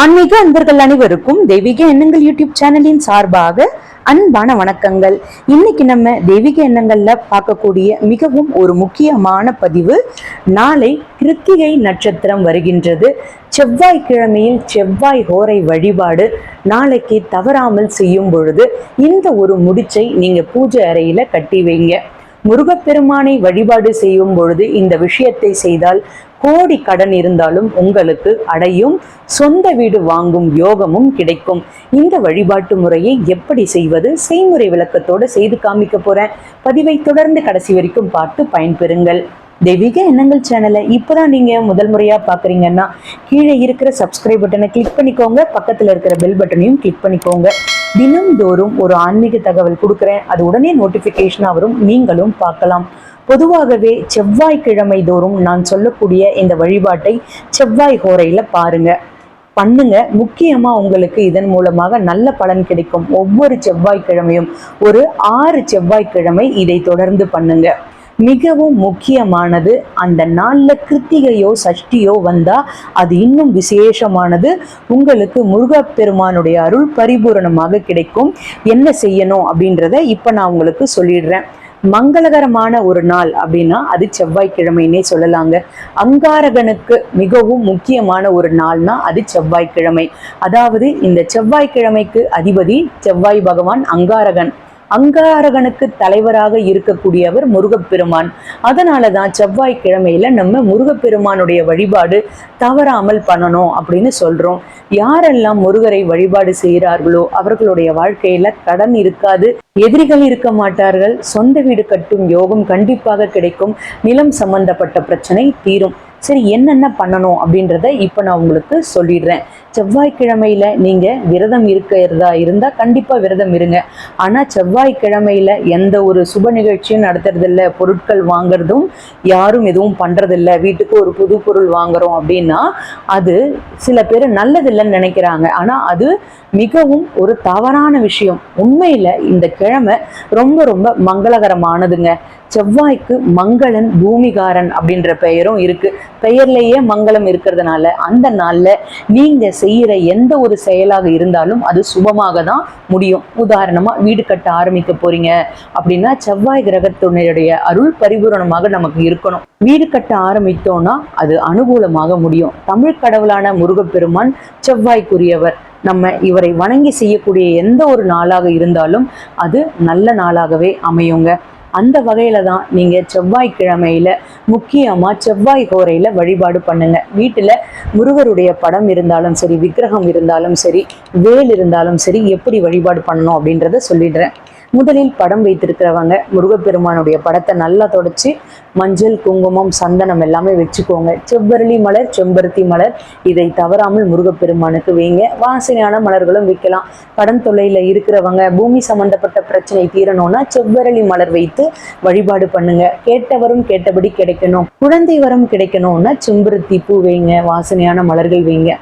ஆன்மீக அன்பர்கள் அனைவருக்கும் தெய்வீக எண்ணங்கள் யூடியூப் சேனலின் சார்பாக அன்பான வணக்கங்கள். இன்னைக்கு நம்ம தெய்வீக எண்ணங்கள்ல பார்க்கக்கூடிய மிகவும் ஒரு முக்கியமான பதிவு நாளை கிருத்திகை நட்சத்திரம் வருகின்றது. செவ்வாய்க்கிழமையில் செவ்வாய் ஹோரை வழிபாடு நாளைக்கு தவறாமல் செய்யும் பொழுது இந்த ஒரு முடிச்சை நீங்க பூஜை அறையில கட்டி வைங்க. முருகப்பெருமானை வழிபாடு செய்யும் பொழுது இந்த விஷயத்தை செய்தால் கோடி கடன் இருந்தாலும் உங்களுக்கு அடையும் சொந்த வீடு வாங்கும் யோகமும் கிடைக்கும். இந்த வழிபாட்டு முறையை எப்படி செய்வது? செய்முறை விளக்கத்தோட செய்து காமிக்க போறேன். பதிவை தொடர்ந்து கடைசி வரைக்கும் பார்த்து பயன்பெறுங்கள். தெய்வீக எண்ணங்கள் சேனலை இப்போதான் நீங்க முதல் முறையா பாக்குறீங்கன்னா கீழே இருக்கிற சப்ஸ்கிரைப் பட்டனை கிளிக் பண்ணிக்கோங்க. பக்கத்துல இருக்கிற பெல் பட்டனையும் கிளிக் பண்ணிக்கோங்க. தினம்தோறும் ஒரு ஆன்மீக தகவல் கொடுக்குறேன். அது உடனே நோட்டிஃபிகேஷனாக வரும். நீங்களும் பார்க்கலாம். பொதுவாகவே செவ்வாய்க்கிழமை தோறும் நான் சொல்லக்கூடிய இந்த வழிபாட்டை செவ்வாய் ஹோரையில் பாருங்க. பண்ணுங்க. முக்கியமா உங்களுக்கு இதன் மூலமாக நல்ல பலன் கிடைக்கும். ஒவ்வொரு செவ்வாய்க்கிழமையும் ஒரு ஆறு செவ்வாய்க்கிழமை இதை தொடர்ந்து பண்ணுங்க. மிகவும் முக்கியமானது. அந்த நாளில் கிருத்திகையோ சஷ்டியோ வந்தா அது இன்னும் விசேஷமானது. உங்களுக்கு முருகப்பெருமானுடைய அருள் பரிபூரணமாக கிடைக்கும். என்ன செய்யணும் அப்படின்றத இப்ப நான் உங்களுக்கு சொல்லிடுறேன். மங்களகரமான ஒரு நாள் அப்படின்னா அது செவ்வாய்க்கிழமைன்னே சொல்லலாங்க. அங்காரகனுக்கு மிகவும் முக்கியமான ஒரு நாள்னா அது செவ்வாய்க்கிழமை. அதாவது இந்த செவ்வாய்க்கிழமைக்கு அதிபதி செவ்வாய் பகவான் அங்காரகன். அங்காரகனுக்கு தலைவராக இருக்கக்கூடியவர் முருகப்பெருமான். அதனால தான் செவ்வாய்க்கிழமையில நம்ம முருகப்பெருமானுடைய வழிபாடு தவறாமல் பண்ணணும் அப்படின்னு சொல்றோம். யாரெல்லாம் முருகரை வழிபாடு செய்கிறார்களோ அவர்களுடைய வாழ்க்கையில கடன் இருக்காது எதிரிகள் இருக்க மாட்டார்கள் சொந்த வீடு கட்டும் யோகம் கண்டிப்பாக கிடைக்கும் நிலம் சம்பந்தப்பட்ட பிரச்சனை தீரும். சரி என்னென்ன பண்ணணும் அப்படின்றத இப்போ நான் உங்களுக்கு சொல்லிடுறேன். செவ்வாய்க்கிழமையில நீங்க விரதம் இருக்கிறதா இருந்தா கண்டிப்பா விரதம் இருங்க. ஆனா செவ்வாய்க்கிழமையில எந்த ஒரு சுப நிகழ்ச்சியும் நடத்துறதில்ல. பொருட்கள் வாங்குறதும் யாரும் எதுவும் பண்ணுறதில்ல வீட்டுக்கு ஒரு புது பொருள் வாங்குறோம் அப்படின்னா அது சில பேர் நல்லதில்லைன்னு நினைக்கிறாங்க. ஆனா அது மிகவும் ஒரு தவறான விஷயம். உண்மையில இந்த கிழமை ரொம்ப ரொம்ப மங்களகரமானதுங்க. செவ்வாய்க்கு மங்களன் பூமிகாரன் அப்படின்ற பெயரும் இருக்கு. பெயர்லேயே மங்களம் இருக்கிறதுனால அந்த நாள்ல நீங்க செய்யற எந்த ஒரு செயலாக இருந்தாலும் அது சுபமாக தான் முடியும். உதாரணமா வீடு கட்ட ஆரம்பிக்க போறீங்க அப்படின்னா செவ்வாய் கிரகத்தினுடைய அருள் பரிபூரணமாக நமக்கு இருக்கணும். வீடு கட்ட ஆரம்பித்தோம்னா அது அனுகூலமாக முடியும். தமிழ் கடவுளான முருகப்பெருமான் செவ்வாய்க்குரியவர். நம்ம இவரை வணங்கி செய்யக்கூடிய எந்த ஒரு நாளாக இருந்தாலும் அது நல்ல நாளாகவே அமையுங்க. அந்த வகையில தான் நீங்க செவ்வாய்க்கிழமையில முக்கியமா செவ்வாய் கோரையில வழிபாடு பண்ணுங்க. வீட்டுல முருகருடைய படம் இருந்தாலும் சரி விக்கிரகம் இருந்தாலும் சரி வேல் இருந்தாலும் சரி எப்படி வழிபாடு பண்ணணும் அப்படின்றத சொல்லிடுறேன். முதலில் படம் வைத்திருக்கிறவங்க முருகப்பெருமானுடைய படத்தை நல்லா தொடச்சி மஞ்சள் குங்குமம் சந்தனம் எல்லாமே வச்சுக்கோங்க. செவ்வரளி மலர் செம்பருத்தி மலர் இதை தவறாமல் முருகப்பெருமானுக்கு வைங்க. வாசனையான மலர்களும் வைக்கலாம். கடன் தொல்லையில் இருக்கிறவங்க பூமி சம்பந்தப்பட்ட பிரச்சனை தீரணும்னா செவ்வரளி மலர் வைத்து வழிபாடு பண்ணுங்க. கேட்டவரும் கேட்டபடி கிடைக்கணும். குழந்தை வரம் கிடைக்கணும்னா செம்பருத்தி பூ வைங்க. வாசனையான மலர்கள் வைங்க.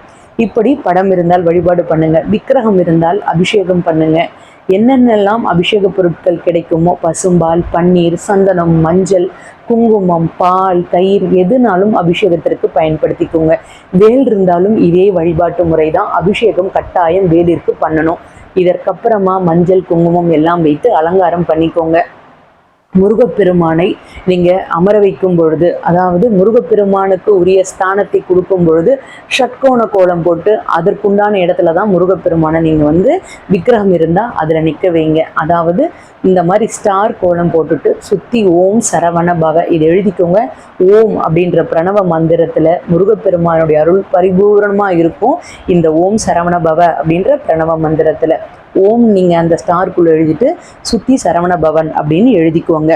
இப்படி படம் இருந்தால் வழிபாடு பண்ணுங்க. விக்கிரகம் இருந்தால் அபிஷேகம் பண்ணுங்க. என்னென்னலாம் அபிஷேக பொருட்கள் கிடைக்குமோ பசும்பால் பன்னீர் சந்தனம் மஞ்சள் குங்குமம் பால் தயிர் எதுனாலும் அபிஷேகத்திற்கு பயன்படுத்திக்கோங்க. வேல் இருந்தாலும் இதே வழிபாட்டு முறை தான் அபிஷேகம் கட்டாயம் வேலிற்கு பண்ணணும். இதற்கப்புறமா மஞ்சள் குங்குமம் எல்லாம் வைத்து அலங்காரம் பண்ணிக்கோங்க. முருகப்பெருமானை நீங்கள் அமர வைக்கும் பொழுது அதாவது முருகப்பெருமானுக்கு உரிய ஸ்தானத்தை கொடுக்கும் பொழுது ஷட்கோண கோலம் போட்டு அதற்குண்டான இடத்துல தான் முருகப்பெருமானை நீங்கள் வந்து விக்கிரகம் இருந்தால் அதில் நிற்க வைங்க. அதாவது இந்த மாதிரி ஸ்டார் கோலம் போட்டுட்டு சுற்றி ஓம் சரவண பவ இது எழுதிக்கோங்க. ஓம் அப்படின்ற பிரணவ மந்திரத்தில் முருகப்பெருமானுடைய அருள் பரிபூரணமாக இருக்கும். இந்த ஓம் சரவண பவ அப்படின்ற பிரணவ மந்திரத்தில். ஓம் நீங்கள் அந்த ஸ்டார்க்குள்ளே எழுதிட்டு சுற்றி சரவண பவன் அப்படின்னு எழுதிக்குவாங்க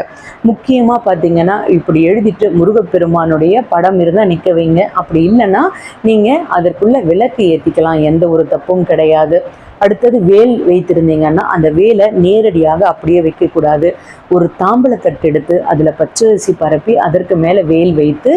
முக்கியமாக பார்த்தீங்கன்னா இப்படி எழுதிட்டு முருகப்பெருமானுடைய படம் இருந்தால் நிற்க வைங்க. அப்படி இல்லைன்னா நீங்கள் அதற்குள்ள விளக்கு ஏற்றிக்கலாம் எந்த ஒரு தப்பும் கிடையாது. அடுத்தது வேல் வைத்திருந்தீங்கன்னா அந்த வேலை நேரடியாக அப்படியே வைக்கக்கூடாது ஒரு தாம்பளத்தட்டு எடுத்து அதில் பச்சரிசி பரப்பி அதற்கு மேலே வேல் வைத்து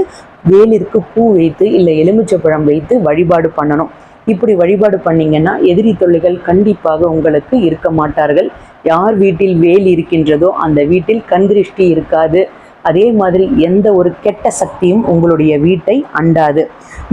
வேலிற்கு பூ வைத்து இல்லை எலுமிச்சப்பழம் வைத்து வழிபாடு பண்ணணும். இப்படி வழிபாடு பண்ணீங்கன்னா எதிரி தொல்லைகள் கண்டிப்பாக உங்களுக்கு இருக்க மாட்டார்கள். யார் வீட்டில் வேல் இருக்கின்றதோ அந்த வீட்டில் கண்திருஷ்டி இருக்காது. அதே மாதிரி எந்த ஒரு கெட்ட சக்தியும் உங்களுடைய வீட்டை அண்டாது.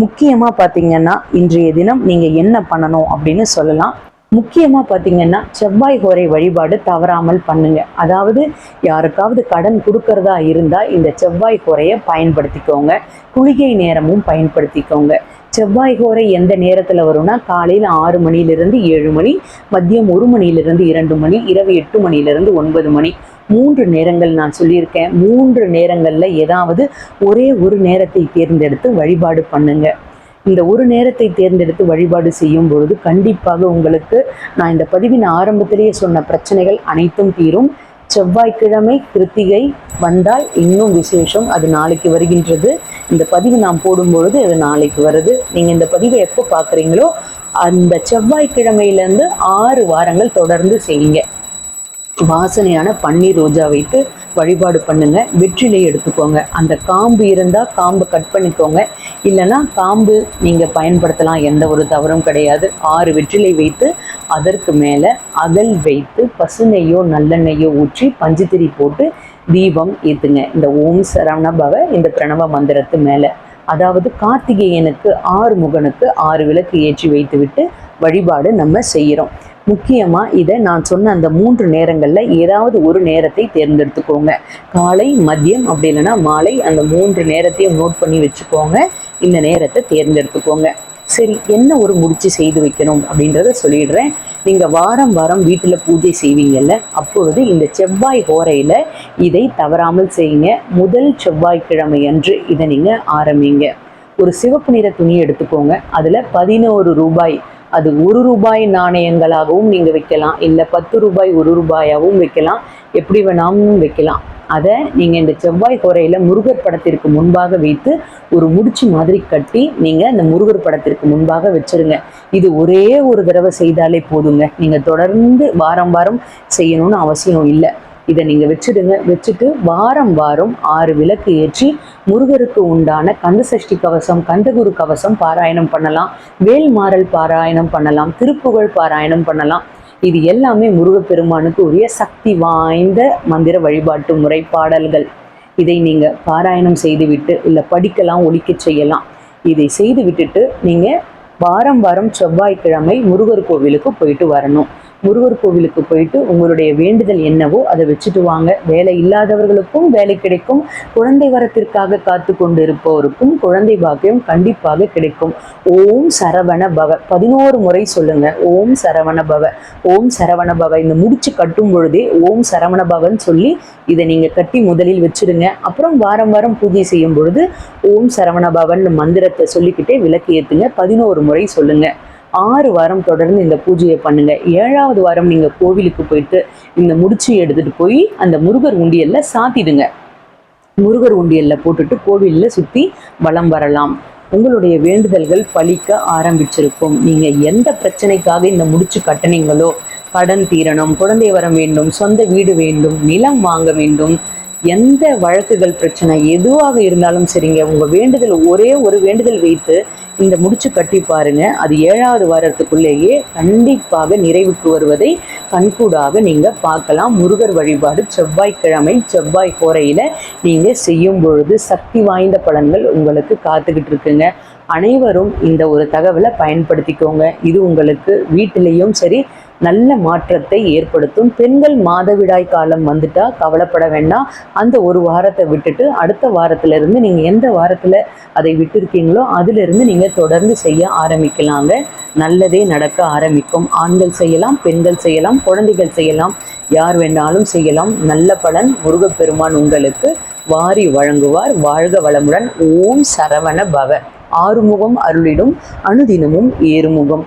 முக்கியமாக பார்த்தீங்கன்னா இன்றைய தினம் நீங்கள் என்ன பண்ணணும் அப்படின்னு சொல்லலாம். முக்கியமாக பார்த்தீங்கன்னா செவ்வாய் கோரை வழிபாடு தவறாமல் பண்ணுங்க. அதாவது யாருக்காவது கடன் கொடுக்கறதா இருந்தால் இந்த செவ்வாய் ஹோரையை பயன்படுத்திக்கோங்க. குளிகை நேரமும் பயன்படுத்திக்கோங்க. செவ்வாய் கோரை எந்த நேரத்தில் வரும்னா காலையில் ஆறு மணியிலிருந்து ஏழு மணி மதியம் ஒரு மணியிலிருந்து இரண்டு மணி இரவு எட்டு மணியிலிருந்து ஒன்பது மணி. மூன்று நேரங்கள் நான் சொல்லியிருக்கேன். மூன்று நேரங்களில் ஏதாவது ஒரே ஒரு நேரத்தை தேர்ந்தெடுத்து வழிபாடு பண்ணுங்க. இந்த ஒரு நேரத்தை தேர்ந்தெடுத்து வழிபாடு செய்யும் பொழுது கண்டிப்பாக உங்களுக்கு நான் இந்த பதிவின் ஆரம்பத்திலேயே சொன்ன பிரச்சனைகள் அனைத்தும் தீரும். செவ்வாய்க்கிழமை கிருத்திகை வந்தால் இன்னும் விசேஷம் அது நாளைக்கு வருகின்றது. இந்த பதிவு நாம் போடும்பொழுது அது நாளைக்கு வருது. நீங்கள் இந்த பதிவை எப்போ பார்க்குறீங்களோ அந்த செவ்வாய்க்கிழமையிலேருந்து ஆறு வாரங்கள் தொடர்ந்து செய்யுங்க. வாசனையான பன்னீர் ரோஜா வைத்து வழிபாடு பண்ணுங்க. வெற்றிலை எடுத்துக்கோங்க. அந்த காம்பு இருந்தால் காம்பு கட் பண்ணிக்கோங்க. இல்லைன்னா காம்பு நீங்கள் பயன்படுத்தலாம் எந்த ஒரு தவறும் கிடையாது. ஆறு வெற்றிலை வைத்து அதற்கு மேலே அகல் வைத்து பசுநெய்யோ நல்லெண்ணெய்யோ ஊற்றி பஞ்சுத்திரி போட்டு தீபம் ஏற்றுங்க இந்த ஓம் சரவண பவ இந்த பிரணவ மந்திரத்து மேலே. அதாவது கார்த்திகேயனுக்கு ஆறு முகனுக்கு ஆறு விளக்கு ஏற்றி வைத்துவிட்டு வழிபாடு நம்ம செய்கிறோம் முக்கியமாக இதை நான் சொன்ன அந்த மூன்று நேரங்களில் ஏதாவது ஒரு நேரத்தை தேர்ந்தெடுத்துக்கோங்க. காலை மதியம் அப்படி இல்லைன்னா மாலை அந்த மூன்று நேரத்தையும் நோட் பண்ணி வச்சுக்கோங்க. இந்த நேரத்தை தேர்ந்தெடுத்துக்கோங்க. சரி என்ன ஒரு முடிச்சு செய்து வைக்கணும் அப்படின்றத சொல்லிடுறேன். நீங்கள் வாரம் வாரம் வீட்டில் பூஜை செய்வீங்கல்ல அப்பொழுது இந்த செவ்வாய் ஹோரையில் இதை தவறாமல் செய்யுங்க. முதல் செவ்வாய்க்கிழமை அன்று இதை நீங்கள் ஆரம்பிங்க. ஒரு சிவப்பு நிற துணி எடுத்துக்கோங்க. அதில் பதினோரு ரூபாய் அது ஒரு ரூபாய் நாணயங்களாகவும் நீங்கள் வைக்கலாம். இல்லை பத்து ரூபாய் ஒரு ரூபாயாகவும் வைக்கலாம். எப்படி வேணாலும் வைக்கலாம். அதை நீங்கள் இந்த செவ்வாய் குறையில் முருகர் படத்திற்கு முன்பாக வைத்து ஒரு முடிச்சு மாதிரி கட்டி நீங்கள் அந்த முருகர் படத்திற்கு முன்பாக வச்சிருங்க. இது ஒரே ஒரு தடவை செய்தாலே போதுங்க. நீங்கள் தொடர்ந்து வாரம் வாரம் செய்யணும்னு அவசியம் இல்லை. இதை நீங்கள் வச்சுடுங்க. வச்சுட்டு வாரம் வாரம் ஆறு விளக்கு ஏற்றி முருகருக்கு உண்டான கந்த சஷ்டி கவசம் கந்தகுரு கவசம் பாராயணம் பண்ணலாம். வேல்மாறல் பாராயணம் பண்ணலாம். திருப்புகழ் பாராயணம் பண்ணலாம். இது எல்லாமே முருகப்பெருமானுக்கு உரிய சக்தி வாய்ந்த மந்திர வழிபாட்டு முறை பாடல்கள் இதை நீங்கள் பாராயணம் செய்துவிட்டு இல்லை படிக்கலாம் ஒழிக்க செய்யலாம். இதை செய்து விட்டுட்டு நீங்கள் வாரம் வாரம் செவ்வாய்க்கிழமை முருகர் கோவிலுக்கு போயிட்டு வரணும். முருகர் கோவிலுக்கு போயிட்டு உங்களுடைய வேண்டுதல் என்னவோ அதை வச்சுட்டு வாங்க. வேலை இல்லாதவர்களுக்கும் வேலை கிடைக்கும். குழந்தை வரத்திற்காக காத்து கொண்டு இருப்பவருக்கும் குழந்தை பாக்கியம் கண்டிப்பாக கிடைக்கும். ஓம் சரவண பவ. பதினோரு முறை சொல்லுங்க. ஓம் சரவண பவ. ஓம் சரவண பவ. இந்த முடிச்சு கட்டும் பொழுதே ஓம் சரவண பவன் சொல்லி இதை நீங்க கட்டி முதலில் வச்சிடுங்க. அப்புறம் வாரம் வாரம் பூஜை செய்யும் பொழுது ஓம் சரவண பவன் மந்திரத்தை சொல்லிக்கிட்டே விளக்கு ஏத்துங்க. பதினோரு முறை சொல்லுங்க. ஆறு வாரம் தொடர்ந்து இந்த பூஜையை பண்ணுங்க. ஏழாவது வாரம் நீங்க கோவிலுக்கு போயிட்டு இந்த முடிச்சு எடுத்துட்டு போய் அந்த முருகர் உண்டியல்ல சாத்திடுங்க. முருகர் உண்டியல்ல போட்டுட்டு கோவிலில் சுத்தி வலம் வரலாம். உங்களுடைய வேண்டுதல்கள் பழிக்க ஆரம்பிச்சிருக்கும். நீங்க எந்த பிரச்சனைக்காக இந்த முடிச்சு கட்டினீங்களோ கடன் தீரணும் குழந்தை வரம் வேண்டும் சொந்த வீடு வேண்டும் நிலம் வாங்க வேண்டும் எந்த வழக்குகள் பிரச்சனை எதுவாக இருந்தாலும் சரிங்க. உங்க வேண்டுதல் ஒரே ஒரு வேண்டுதல் வைத்து இந்த முடிச்சு கட்டி பாருங்க. அது ஏழாவது வாரத்துக்குள்ளேயே கண்டிப்பாக நிறைவுக்கு வருவதை கண்கூடாக நீங்க பார்க்கலாம். முருகர் வழிபாடு செவ்வாய்க்கிழமை செவ்வாய் கோரையில நீங்க செய்யும் பொழுது சக்தி வாய்ந்த பலன்கள் உங்களுக்கு காத்துக்கிட்டு இருக்குங்க. அனைவரும் இந்த ஒரு தகவலை பயன்படுத்திக்கோங்க. இது உங்களுக்கு வீட்டிலையும் சரி நல்ல மாற்றத்தை ஏற்படுத்தும். பெண்கள் மாதவிடாய் காலம் வந்துட்டா கவலைப்பட வேண்டாம். அந்த ஒரு வாரத்தை விட்டுட்டு அடுத்த வாரத்துல இருந்து நீங்க எந்த வாரத்துல அதை விட்டுருக்கீங்களோ அதுல இருந்து நீங்க தொடர்ந்து செய்ய ஆரம்பிக்கலாங்க. நல்லதே நடக்க ஆரம்பிக்கும். ஆண்கள் செய்யலாம் பெண்கள் செய்யலாம் குழந்தைகள் செய்யலாம். யார் வேணாலும் செய்யலாம். நல்ல பலன் முருகப்பெருமான் உங்களுக்கு வாரி வழங்குவார். வாழ்க வளமுடன். ஓம் சரவண பவ. ஆறுமுகம் அருளிடும். அனுதினமும் ஏறுமுகம்.